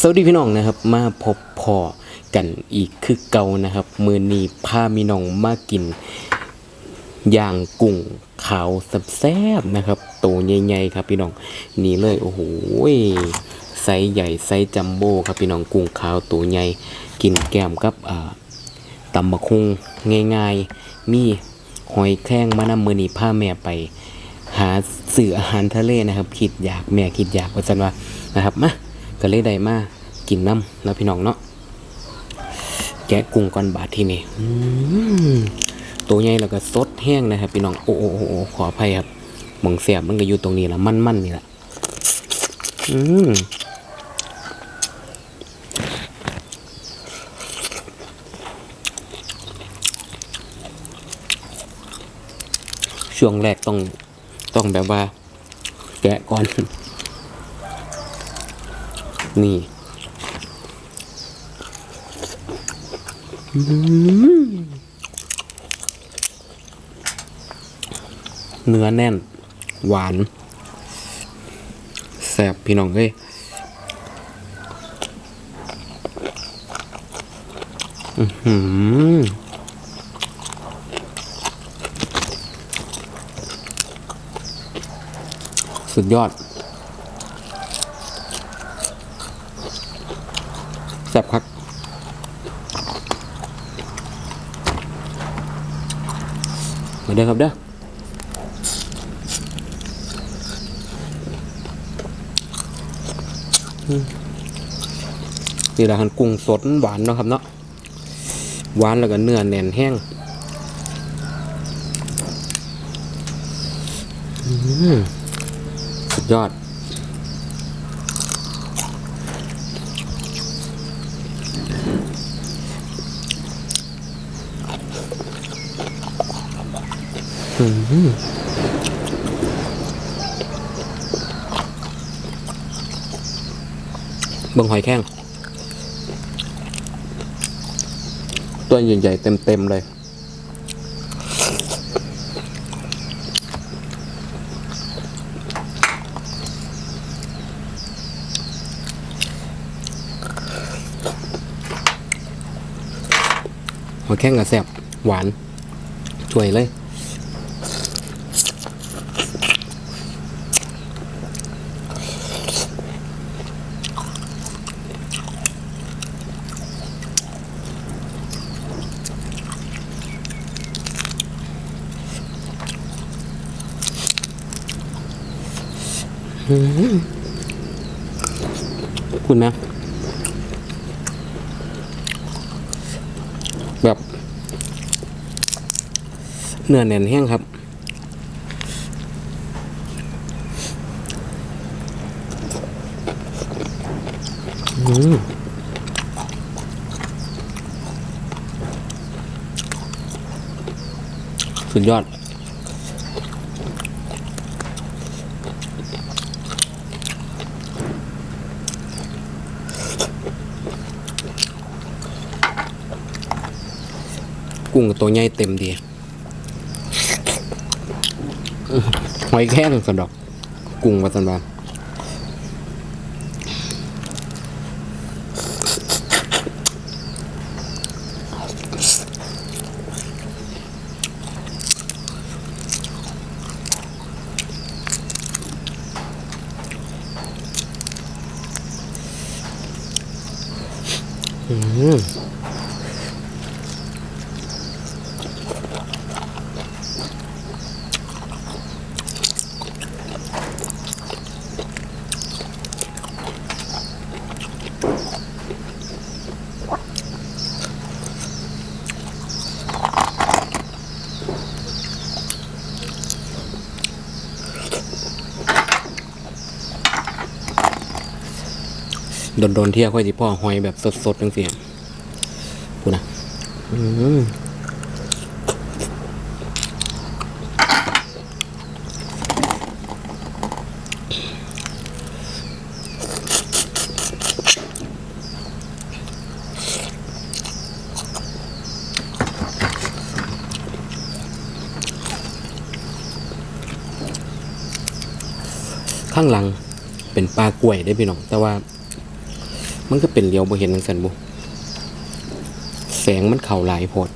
สวัสดีพี่น้องนะครับ มาพบพอกันอีกคือเก่านะครับ มือนี้พามีน้องมากินย่างกุ้งขาวแซ่บๆนะครับตัวใหญ่ๆครับพี่น้องนี่เลยโอ้โหไซส์ใหญ่ไซส์จัมโบ้ครับพี่น้องกุ้งขาวตัวใหญ่กินแก้มกับตำบักคุงง่ายๆ มีหอยแครงมานำมือนี้พาแม่ไป หาสื่ออาหารทะเลนะครับ คิดอยากแม่คิดอยากว่าจันว่านะครับมา ก็เลยได้มากินน้ำแล้วพี่น้องเนาะแกะกุ้งก่อนบาทที่นี่ตัวใหญ่แล้วก็สดแห้งนะครับพี่น้องโอ้โอ้ขออภัยครับหมองเสียบมันก็อยู่ตรงนี้ละมันมันนี่แหละอืมช่วงแรกต้องต้องแบบว่า แกะก่อน นี่เนื้อแน่น หวาน แซ่บพี่น้องเอ้ยอื้อหือสุดยอด ซ่บครับมาเด้อครับเด้อนี่แหละหันกุ้งสดหวานเนาะครับเนาะหวานแล้วก็เนื้อแน่นแห้งสุดยอด บิ่งหอยแข้ง ตัวใหญ่ๆเต็มๆเลยหอยแข้งกับแซ่บหวานช่วยเลย คุณนะแบบ เนื้อแน่นแห้งครับอืมสุดยอด กุ้งก็ตัวใหญ่เต็มดีหอยแข้งสันดอก กุ้งว่าสันบาอืม โดนๆเที่ยวค่อยสิพ่อหอยแบบสดๆจังเสียพูดนะอืมข้างหลังเป็นปลากล้วยได้พี่น้อง แต่ว่า มันก็เป็นเลี้ยวบ่เห็นจังซั่นบุแสงมันเข้าหลายโพด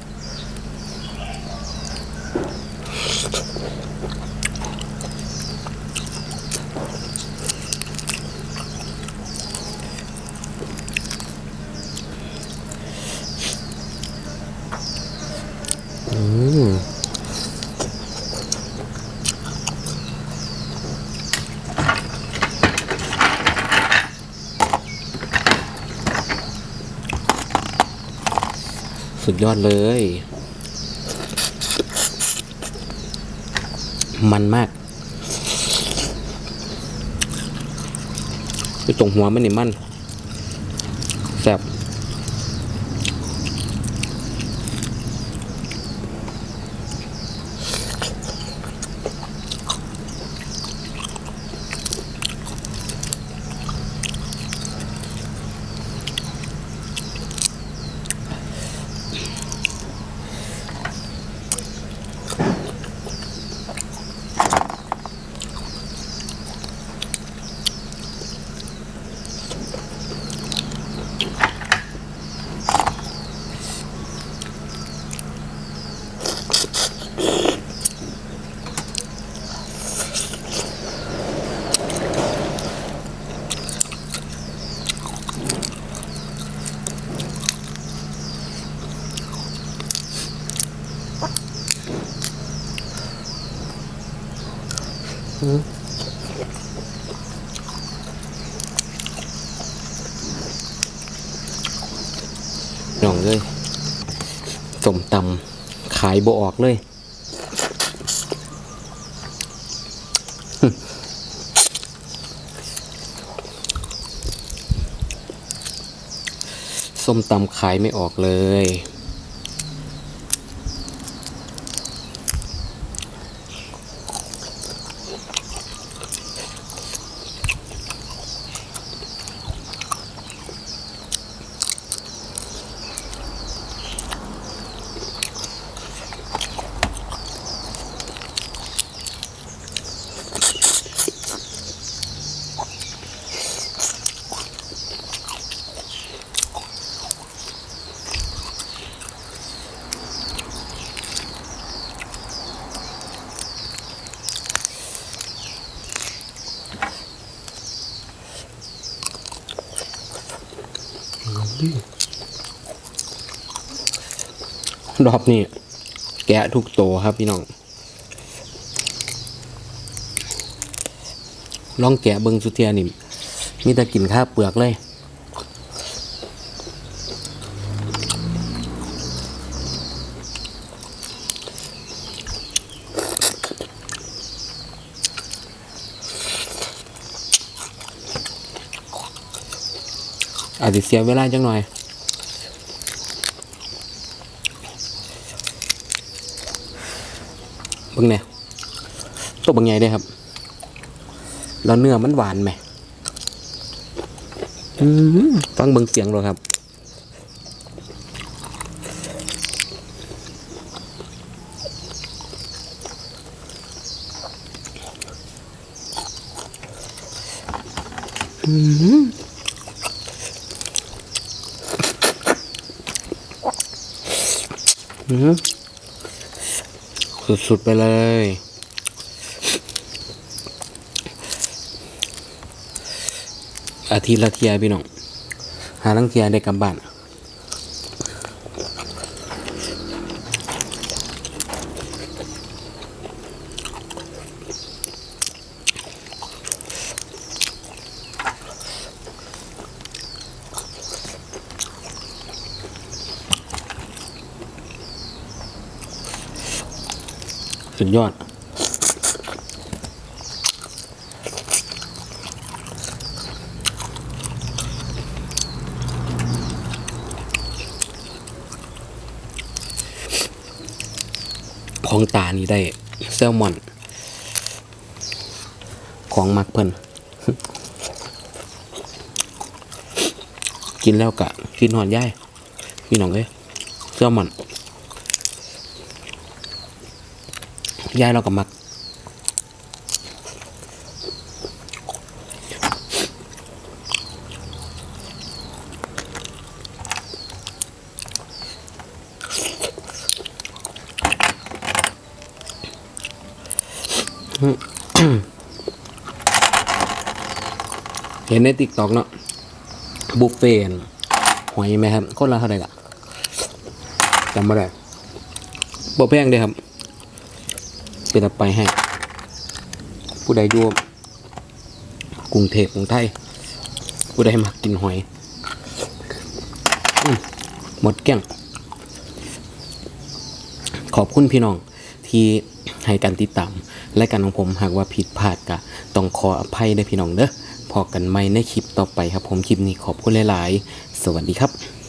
อืม สุดยอดเลย มันมากไปตรงหัวมันนี่มันแซ่บ น้องเลยสมตำขายบออกเลยส้มตำขายไม่ออกเลย รอบนี้แกะทุกตัวครับพี่น้อง ลองแกะเบิงสุเทียนี่มีแต่กลิ่นข้าเปลือกเลยอาจจะเสียเวลาจังหน่อย บิ่งเนี่ยตัวบางใหญ่เลยครับแล้วเนื้อมันหวานไหมฟังเบิ่งเสียงเลยครับอืมอืม สุดๆไปเลย อาทิตย์ละเทียพี่น้อง หาลังเทียได้กลับบ้าน สุดยอด ของตานี่ได้แซลมอน ของมักเพิ่นกินแล้วกะกินหอนย่ายพี่น้องเอ้ยแซลมอน ยายเรากับมัก เห็นในติ๊กต็อกเนาะบุฟเฟ่หอยไหมครับคนละเท่าไหร่ละจำไม่ได้บ่แพงเด้ครับ เป็นเอไปให้ ผู้ใดอยู่กรุงเทพกรุงไทย ผู้ใดมากินหอยอหมดแก้งขอบคุณพี่น้องที่ให้การติดตามและการของผมหากว่าผิดพลาดก็ต้องขออภัยด้วยพี่น้องเด้อพอกันใหม่ในคลิปต่อไปครับผมคลิปนี้ขอบคุณหลาย ๆ สวัสดีครับ